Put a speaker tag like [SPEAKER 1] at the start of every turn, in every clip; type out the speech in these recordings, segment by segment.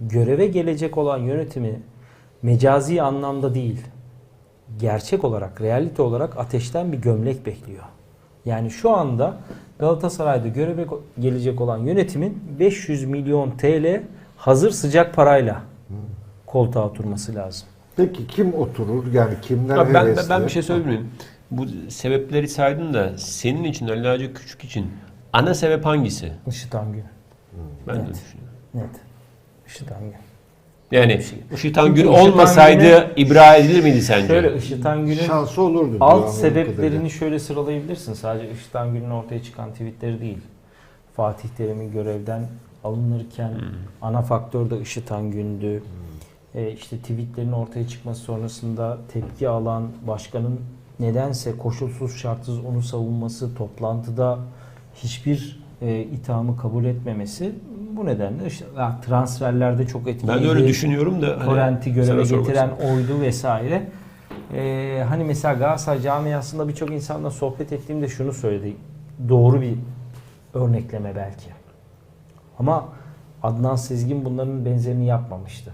[SPEAKER 1] göreve gelecek olan yönetimi mecazi anlamda değil, gerçek olarak, realite olarak ateşten bir gömlek bekliyor. Yani şu anda Galatasaray'da göreve gelecek olan yönetimin 500 milyon TL hazır sıcak parayla koltuğa oturması lazım.
[SPEAKER 2] Peki kim oturur? Yani kimler
[SPEAKER 3] Abi ben, ben,
[SPEAKER 2] hevesli?
[SPEAKER 3] ben bir şey söyleyeyim. Bu sebepleri saydın da senin için Ali Küçük için ana sebep hangisi?
[SPEAKER 1] Işıt Angün.
[SPEAKER 3] Ben de
[SPEAKER 1] Evet.
[SPEAKER 3] düşünüyorum.
[SPEAKER 1] Net. Işıt Angün.
[SPEAKER 3] Yani
[SPEAKER 1] şey.
[SPEAKER 3] Işıtan Gün
[SPEAKER 1] Işıtan
[SPEAKER 3] olmasaydı
[SPEAKER 1] Gün'e-
[SPEAKER 3] ibra edilir miydi sence?
[SPEAKER 1] Şöyle Işıt Angün'ün
[SPEAKER 2] Şansı olurdu.
[SPEAKER 1] alt sebeplerini
[SPEAKER 2] kadarıyla.
[SPEAKER 1] şöyle sıralayabilirsin. Sadece Işıt Angün'ün ortaya çıkan tweetleri değil. Fatih Terim'in görevden alınırken ana faktör de Işıt Angün'dü. E, işte tweetlerin ortaya çıkması sonrasında tepki alan başkanın nedense koşulsuz şartsız onu savunması, toplantıda hiçbir e, ithamı kabul etmemesi bu nedenle işte, transferlerde çok etkiliydi.
[SPEAKER 3] ben de öyle düşünüyorum da. hani
[SPEAKER 1] Torrent'i göreve
[SPEAKER 3] sana sormak
[SPEAKER 1] getiren oydu vesaire. Ee, hani mesela Galatasaray camiasında birçok insanla sohbet ettiğimde şunu söyledi. Doğru bir örnekleme belki. Ama Adnan Sezgin bunların benzerini yapmamıştı.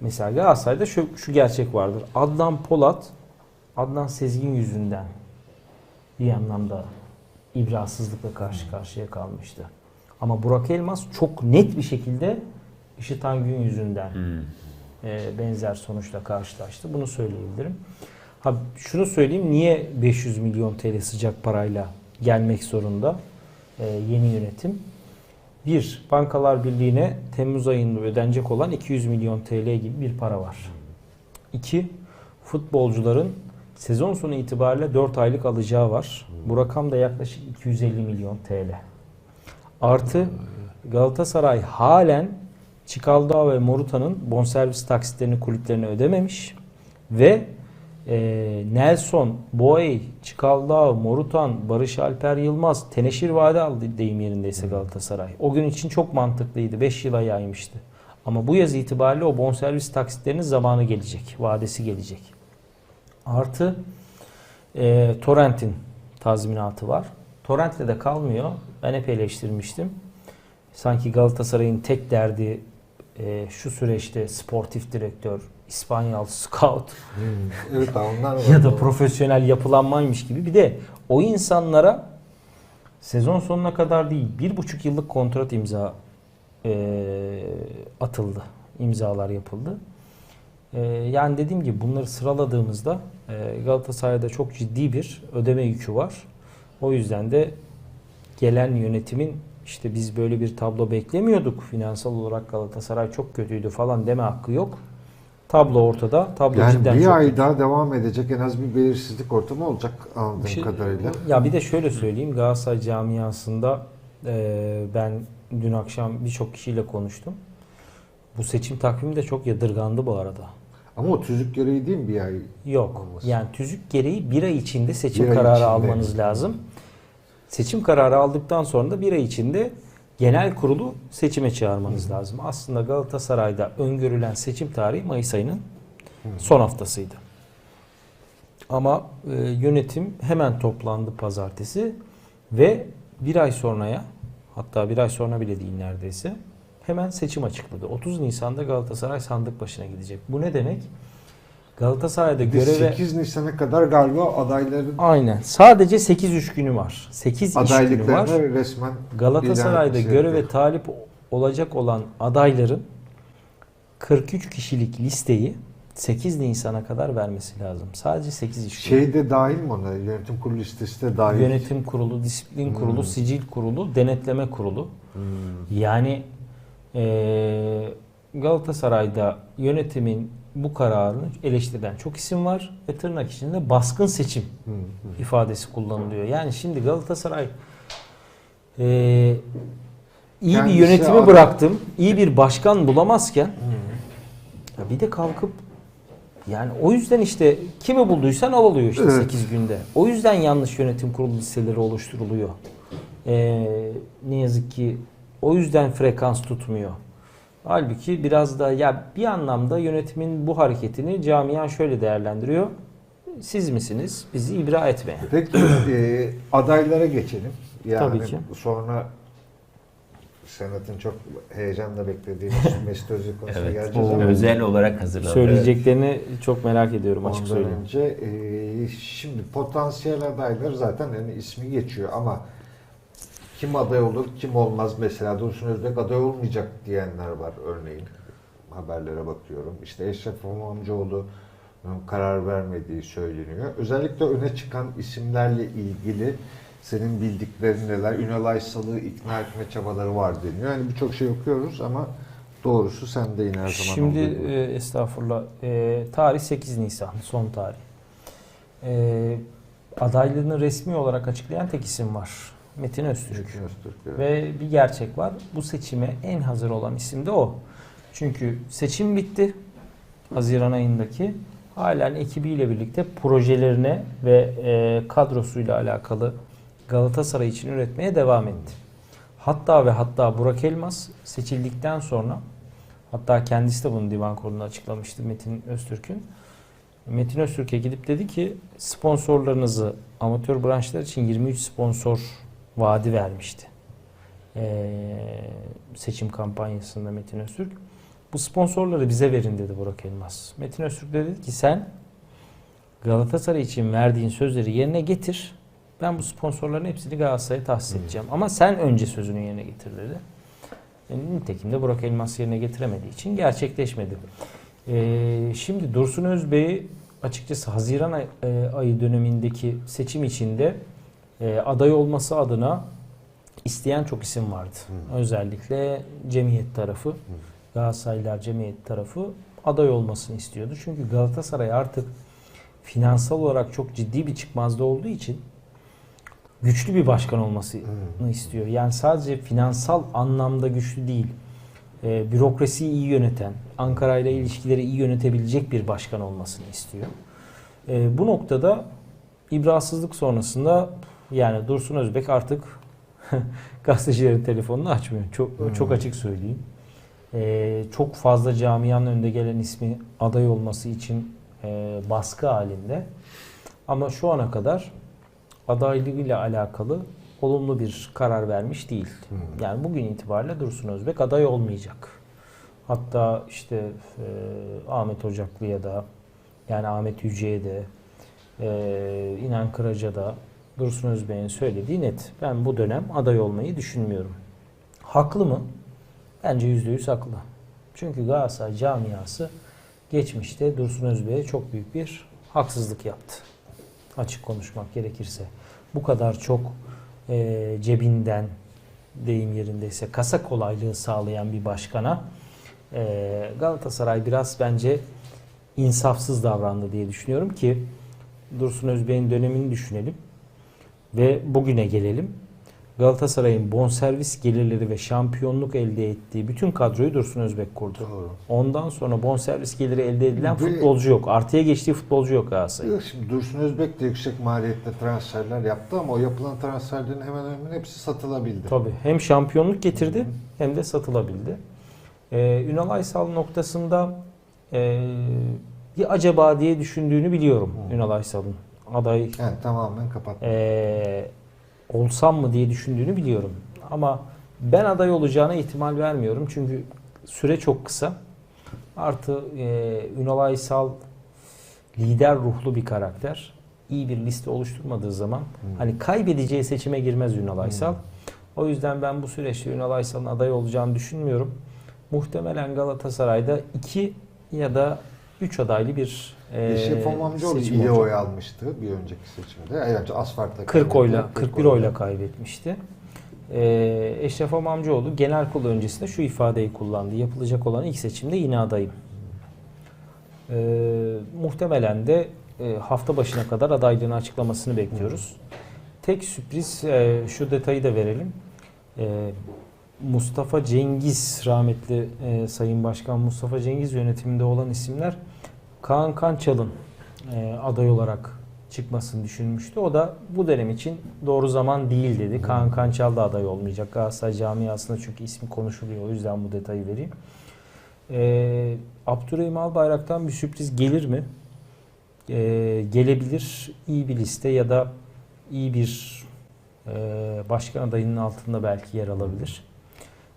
[SPEAKER 1] Mesela Galatasaray'da şu, şu gerçek vardır. Adnan Polat, Adnan Sezgin yüzünden bir anlamda ibrasızlıkla karşı karşıya kalmıştı. Ama Burak Elmas çok net bir şekilde Işıt Angün yüzünden
[SPEAKER 3] Hmm.
[SPEAKER 1] e, benzer sonuçla karşılaştı. Bunu söyleyebilirim. Ha şunu söyleyeyim niye 500 milyon TL sıcak parayla gelmek zorunda e, yeni yönetim? Bir, Bankalar Birliği'ne Temmuz ayında ödenecek olan 200 milyon TL gibi bir para var. İki, futbolcuların sezon sonu itibariyle 4 aylık alacağı var. Bu rakam da yaklaşık 250 milyon TL. Artı Galatasaray halen Çikaldağ ve Moruta'nın bonservis taksitlerini kulüplerine ödememiş ve e, Nelson, Boey, Çikaldağ, Morutan, Barış Alper Yılmaz teneşir vade aldı deyim yerindeyse Galatasaray. O gün için çok mantıklıydı. 5 yıla yaymıştı. Ama bu yaz itibariyle o bonservis taksitlerinin zamanı gelecek. Vadesi gelecek. Artı e, Torrent'in tazminatı var. Torrent'le de kalmıyor. Ben hep eleştirmiştim. Sanki Galatasaray'ın tek derdi e, şu süreçte sportif direktör, İspanyol scout
[SPEAKER 2] Hmm, Evet onlar var.
[SPEAKER 1] ya da profesyonel yapılanmaymış gibi. Bir de o insanlara sezon sonuna kadar değil bir buçuk yıllık kontrat imza e, atıldı. imzalar yapıldı. E, yani dediğim gibi bunları sıraladığımızda e, Galatasaray'da çok ciddi bir ödeme yükü var. O yüzden de gelen yönetimin işte biz böyle bir tablo beklemiyorduk. Finansal olarak Galatasaray çok kötüydü falan deme hakkı yok. Tablo ortada. Tablo
[SPEAKER 2] Yani
[SPEAKER 1] cidden
[SPEAKER 2] bir
[SPEAKER 1] çok
[SPEAKER 2] ay
[SPEAKER 1] kötü.
[SPEAKER 2] daha devam edecek en az bir belirsizlik ortamı olacak anladığım
[SPEAKER 3] şey-
[SPEAKER 2] kadarıyla.
[SPEAKER 1] Ya bir de şöyle söyleyeyim Galatasaray camiasında e, ben dün akşam birçok kişiyle konuştum. Bu seçim takvimi de çok yadırgandı bu arada.
[SPEAKER 2] Ama o tüzük gereği değil mi bir ay?
[SPEAKER 1] Yok.
[SPEAKER 2] Olması.
[SPEAKER 1] Yani tüzük gereği bir ay içinde seçim
[SPEAKER 2] Bir
[SPEAKER 1] kararı
[SPEAKER 2] içinde.
[SPEAKER 1] almanız lazım. Seçim kararı aldıktan sonra da bir ay içinde genel kurulu seçime çağırmanız lazım. Aslında Galatasaray'da öngörülen seçim tarihi Mayıs ayının son haftasıydı. Ama e, yönetim hemen toplandı pazartesi ve bir ay sonraya hatta bir ay sonra bile değil neredeyse hemen seçim açıkladı. 30 Nisan'da Galatasaray sandık başına gidecek. Bu ne demek? Galatasaray'da göreve
[SPEAKER 2] 8 Nisan'a kadar galiba adayların
[SPEAKER 1] Aynen. Sadece 8 iş günü var. 8 iş günü var.
[SPEAKER 2] resmen
[SPEAKER 1] Galatasaray'da göreve talip olacak olan adayların 43 kişilik listeyi 8 Nisan'a kadar vermesi lazım. Sadece 8 iş günü.
[SPEAKER 2] Şey de dahil mi ona? Yönetim kurulu listesi de dahil.
[SPEAKER 1] Yönetim kurulu, disiplin kurulu,
[SPEAKER 2] Hmm.
[SPEAKER 1] sicil kurulu, denetleme kurulu.
[SPEAKER 2] Hmm.
[SPEAKER 1] Yani eee, Galatasaray'da yönetimin bu kararını eleştirilen çok isim var ve tırnak içinde baskın seçim
[SPEAKER 2] Hı, hı.
[SPEAKER 1] ifadesi kullanılıyor. Yani şimdi Galatasaray eee, iyi bir
[SPEAKER 2] Kendisi
[SPEAKER 1] yönetimi
[SPEAKER 2] adam-
[SPEAKER 1] bıraktım, iyi bir başkan bulamazken ya bir de kalkıp yani o yüzden işte kimi bulduysan al alıyor işte
[SPEAKER 2] Evet.
[SPEAKER 1] 8 günde. O yüzden yanlış yönetim kurulu listeleri oluşturuluyor. Eee, ne yazık ki o yüzden frekans tutmuyor. Halbuki biraz da ya bir anlamda yönetimin bu hareketini camia şöyle değerlendiriyor. Siz misiniz? Bizi ibra etmeye.
[SPEAKER 2] Peki e, adaylara geçelim. Yani
[SPEAKER 1] Tabii ki.
[SPEAKER 2] sonra Senat'ın çok heyecanla beklediği Mesut Özil konusuna
[SPEAKER 3] Evet.
[SPEAKER 2] geleceğiz ama
[SPEAKER 3] Özel olarak hazırlandı.
[SPEAKER 1] Söyleyeceklerini çok merak ediyorum açık
[SPEAKER 2] ondan
[SPEAKER 1] söyleyeyim.
[SPEAKER 2] önce e, şimdi potansiyel adaylar zaten yani ismi geçiyor ama kim aday olur, kim olmaz mesela Dursun Özbek aday olmayacak diyenler var örneğin. Haberlere bakıyorum. İşte Eşref İmamoğlu karar vermediği söyleniyor. Özellikle öne çıkan isimlerle ilgili senin bildiklerin neler? Ünal Aysal'ı ikna etme çabaları var deniyor. Yani birçok şey okuyoruz ama doğrusu sende yine her zaman
[SPEAKER 1] Şimdi e, estağfurullah e, tarih 8 Nisan son tarih. E, adaylığını resmi olarak açıklayan tek isim var. Metin Öztürk.
[SPEAKER 2] Metin Öztürk, evet.
[SPEAKER 1] Ve bir gerçek var. Bu seçime en hazır olan isim de o. Çünkü seçim bitti. Haziran ayındaki. Halen ekibiyle birlikte projelerine ve e, kadrosuyla alakalı Galatasaray için üretmeye devam etti. Hatta ve hatta Burak Elmas seçildikten sonra hatta kendisi de bunu divan kurulunda açıklamıştı Metin Öztürk'ün. Metin Öztürk'e gidip dedi ki sponsorlarınızı amatör branşlar için 23 sponsor vaadi vermişti. Ee, seçim kampanyasında Metin Öztürk. Bu sponsorları bize verin dedi Burak Elmas. Metin Öztürk de dedi ki sen Galatasaray için verdiğin sözleri yerine getir. Ben bu sponsorların hepsini Galatasaray'a tahsis edeceğim. Ama sen önce sözünü yerine getir dedi. E, nitekim de Burak Elmas yerine getiremediği için gerçekleşmedi. E, şimdi Dursun Özbey'i açıkçası Haziran ay- e, ayı dönemindeki seçim içinde e, aday olması adına isteyen çok isim vardı. Özellikle cemiyet tarafı, Galatasaraylılar cemiyet tarafı aday olmasını istiyordu. Çünkü Galatasaray artık finansal olarak çok ciddi bir çıkmazda olduğu için güçlü bir başkan olmasını istiyor. Yani sadece finansal anlamda güçlü değil, e, bürokrasiyi iyi yöneten, Ankara ile ilişkileri iyi yönetebilecek bir başkan olmasını istiyor. E, bu noktada ibrasızlık sonrasında yani Dursun Özbek artık gazetecilerin telefonunu açmıyor. Çok
[SPEAKER 2] Hmm.
[SPEAKER 1] çok açık söyleyeyim. E, çok fazla camianın önde gelen ismi aday olması için e, baskı halinde. Ama şu ana kadar adaylığıyla alakalı olumlu bir karar vermiş değil.
[SPEAKER 2] Hmm.
[SPEAKER 1] Yani bugün itibariyle Dursun Özbek aday olmayacak. Hatta işte e, Ahmet Ocaklı'ya da yani Ahmet Yüce'ye de e, İnan Kıraca da Dursun Özbek'in söylediği net. Ben bu dönem aday olmayı düşünmüyorum. Haklı mı? Bence yüzde yüz haklı. Çünkü Galatasaray camiası geçmişte Dursun Özbek'e çok büyük bir haksızlık yaptı. Açık konuşmak gerekirse. Bu kadar çok e, cebinden deyim yerindeyse kasa kolaylığı sağlayan bir başkana e, Galatasaray biraz bence insafsız davrandı diye düşünüyorum ki Dursun Özbek'in dönemini düşünelim ve bugüne gelelim. Galatasaray'ın bonservis gelirleri ve şampiyonluk elde ettiği bütün kadroyu Dursun Özbek kurdu.
[SPEAKER 2] Doğru.
[SPEAKER 1] Ondan sonra bonservis geliri elde edilen
[SPEAKER 2] Ve-
[SPEAKER 1] futbolcu yok. Artıya geçtiği futbolcu yok Galatasaray'ın.
[SPEAKER 2] Şimdi Dursun Özbek de yüksek maliyette transferler yaptı ama o yapılan transferlerin hemen hemen hepsi satılabildi.
[SPEAKER 1] Tabii hem şampiyonluk getirdi hem de satılabildi. Ee, Ünal Aysal noktasında e, bir acaba diye düşündüğünü biliyorum
[SPEAKER 2] Hı.
[SPEAKER 1] Ünal Aysal'ın. Aday
[SPEAKER 2] Yani tamamen kapattı.
[SPEAKER 1] e, olsam mı diye düşündüğünü biliyorum. Ama ben aday olacağına ihtimal vermiyorum. Çünkü süre çok kısa. Artı e, Ünal Aysal lider ruhlu bir karakter. İyi bir liste oluşturmadığı zaman hani kaybedeceği seçime girmez Ünal Aysal. O yüzden ben bu süreçte Ünal Aysal'ın aday olacağını düşünmüyorum. Muhtemelen Galatasaray'da iki ya da üç adaylı bir e,
[SPEAKER 2] Eşref Amamcıoğlu
[SPEAKER 1] seçim
[SPEAKER 2] iyi
[SPEAKER 1] olacak.
[SPEAKER 2] oy almıştı bir önceki seçimde. Ayrıca asfaltta
[SPEAKER 1] 40 oyla,
[SPEAKER 2] kaybetti,
[SPEAKER 1] 41 oyla kaybetmişti. Ee, Eşref Amamcıoğlu genel kurul öncesinde şu ifadeyi kullandı. Yapılacak olan ilk seçimde yine adayım. Ee, muhtemelen de e, hafta başına kadar adaylığını açıklamasını bekliyoruz. Tek sürpriz e, şu detayı da verelim. E, Mustafa Cengiz rahmetli e, Sayın Başkan Mustafa Cengiz yönetiminde olan isimler Kaan Kançal'ın e, aday olarak çıkmasını düşünmüştü. O da bu dönem için doğru zaman değil dedi. Kaan Kançal da aday olmayacak. Galatasaray camiasında çünkü ismi konuşuluyor. O yüzden bu detayı vereyim. E, Abdurrahim Albayrak'tan bir sürpriz gelir mi? E, gelebilir. İyi bir liste ya da iyi bir e, başkan adayının altında belki yer alabilir.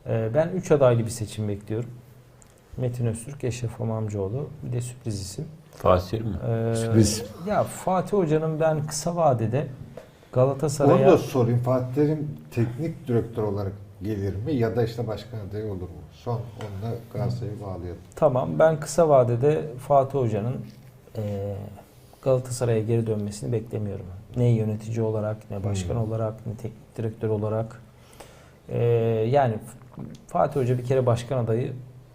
[SPEAKER 1] Ee, ben 3 adaylı bir seçim bekliyorum. Metin Öztürk, Eşref Amamcıoğlu, bir de sürpriz isim.
[SPEAKER 3] Fatih mi?
[SPEAKER 1] Ee,
[SPEAKER 2] Sürpriz.
[SPEAKER 1] Ya Fatih Hoca'nın ben kısa vadede
[SPEAKER 2] Onu
[SPEAKER 1] Galatasaray'a
[SPEAKER 2] da sorayım. Fatih Terim teknik direktör olarak gelir mi ya da işte başkan adayı olur mu? Son onunla Galatasaray'ı bağlayalım.
[SPEAKER 1] Tamam ben kısa vadede Fatih Hoca'nın eee, Galatasaray'a geri dönmesini beklemiyorum. Ne yönetici olarak, ne başkan
[SPEAKER 2] Hmm.
[SPEAKER 1] olarak, ne teknik direktör olarak. Eee, yani Fatih Hoca bir kere başkan adayı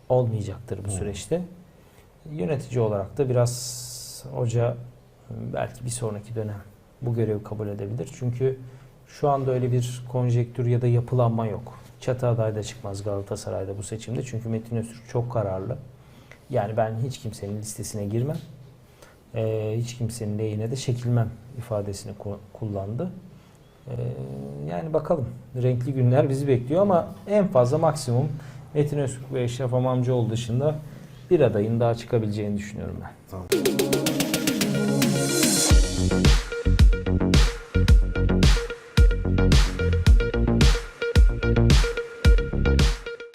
[SPEAKER 1] olmayacaktır bu süreçte. Yönetici olarak da biraz hoca belki bir sonraki dönem bu görevi kabul edebilir. Çünkü şu anda öyle bir konjektür ya da yapılanma yok. Çatı aday da çıkmaz Galatasaray'da bu seçimde. Çünkü Metin Öztürk çok kararlı. Yani ben hiç kimsenin listesine girmem. Ee, hiç kimsenin lehine de çekilmem ifadesini ku- kullandı. Ee, yani bakalım. Renkli günler bizi bekliyor ama en fazla maksimum Metin Öztürk ve Eşref Amamcıoğlu dışında bir adayın daha çıkabileceğini düşünüyorum ben.
[SPEAKER 2] Tamam.